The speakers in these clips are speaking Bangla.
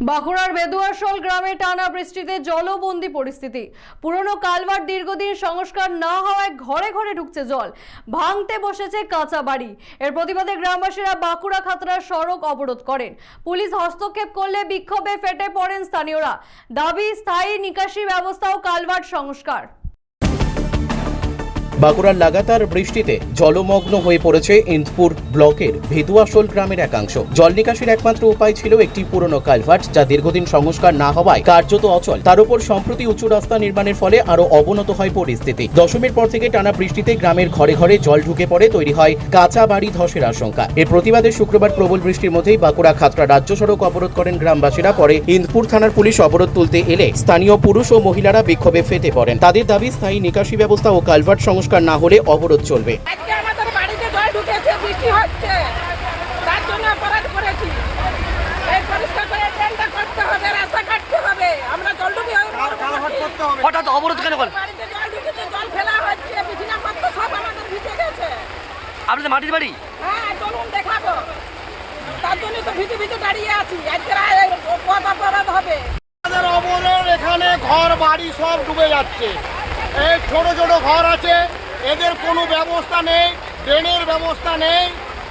বাঁকুড়ার বেদুয়াশোল গ্রামে টানা বৃষ্টিতে জলবন্দি পরিস্থিতি। পুরনো কালভার দীর্ঘদিন সংস্কার না হওয়ায় ঘরে ঘরে ঢুকছে জল। ভাঙতে বসেছে কাঁচা বাড়ি। এর প্রতিবাদে গ্রামবাসীরা বাঁকুড়া খাতরা সড়ক অবরোধ করেন। পুলিশ হস্তক্ষেপ করলে বিক্ষোভে ফেটে পড়েন স্থানীয়রা। দাবি, স্থায়ী নিকাশি ব্যবস্থা ও কালভার্ট সংস্কার। বাঁকুড়ার লাগাতার বৃষ্টিতে জলমগ্ন হয়ে পড়েছে ইন্দপুর ব্লকের ভেদুয়াশোল গ্রামের একাংশ। জল নিকাশির একমাত্র উপায় ছিল একটি পুরনো কালভার্ট যা দীর্ঘদিন সংস্কার না হওয়ায় কার্যত অচল। তার উপর সম্প্রতি উঁচু রাস্তা নির্মাণের ফলে আরও অবনত হয় পরিস্থিতি। দশমীর পর থেকে টানা বৃষ্টিতে গ্রামের ঘরে ঘরে জল ঢুকে পড়ে, তৈরি হয় কাঁচা বাড়ি ধসের আশঙ্কা। এর প্রতিবাদে শুক্রবার প্রবল বৃষ্টির মধ্যেই বাঁকুড়া খাতড়া রাজ্য সড়ক অবরোধ করেন গ্রামবাসীরা। পরে ইন্দপুর থানার পুলিশ অবরোধ তুলতে এলে স্থানীয় পুরুষ ও মহিলারা বিক্ষোভে ফেটে পড়েন। তাদের দাবি, স্থায়ী নিকাশি ব্যবস্থা ও কালভার্ট সংস্কার না হলে অবরোধ চলবে। আজকে আমাদের বাড়িতে জল ঢুকেছে বৃষ্টি হচ্ছে। তার জন্য অপরাধ করেছি। এই পরিষ্কার করে ট্রেনটা করতে হবে রাস্তা কাটতে হবে। আমরা জল ঢুকে হঠাৎ অবরোধ কেন করলেন বাড়িতে জল ঢুকেছে জল ফেলা হচ্ছে বিছানা সব আমাদের ভিজে গেছে। আপনাদের মাটির বাড়ি? হ্যাঁ চলুন দেখাবো। তার জন্য তো ভিজে ভিজে দাঁড়িয়ে আছি। আজকে পথ অপরাধ হবে। আমাদের অবরের এখানে ঘর বাড়ি সব ডুবে যাচ্ছে। এই ছোট ছোট ঘর আছে এদের কোনো ব্যবস্থা নেই, ড্রেনের ব্যবস্থা নেই।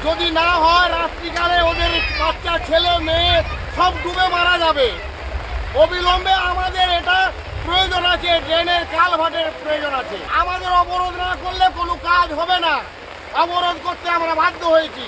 যদি না হয় রাত্রিকালে ওদের বাচ্চা, ছেলে, মেয়ে সব ডুবে মারা যাবে। অবিলম্বে আমাদের এটা প্রয়োজন আছে, ড্রেনের কালভাটের প্রয়োজন আছে। আমাদের অবরোধ না করলে কোনো কাজ হবে না। অবরোধ করতে আমরা বাধ্য হয়েছি।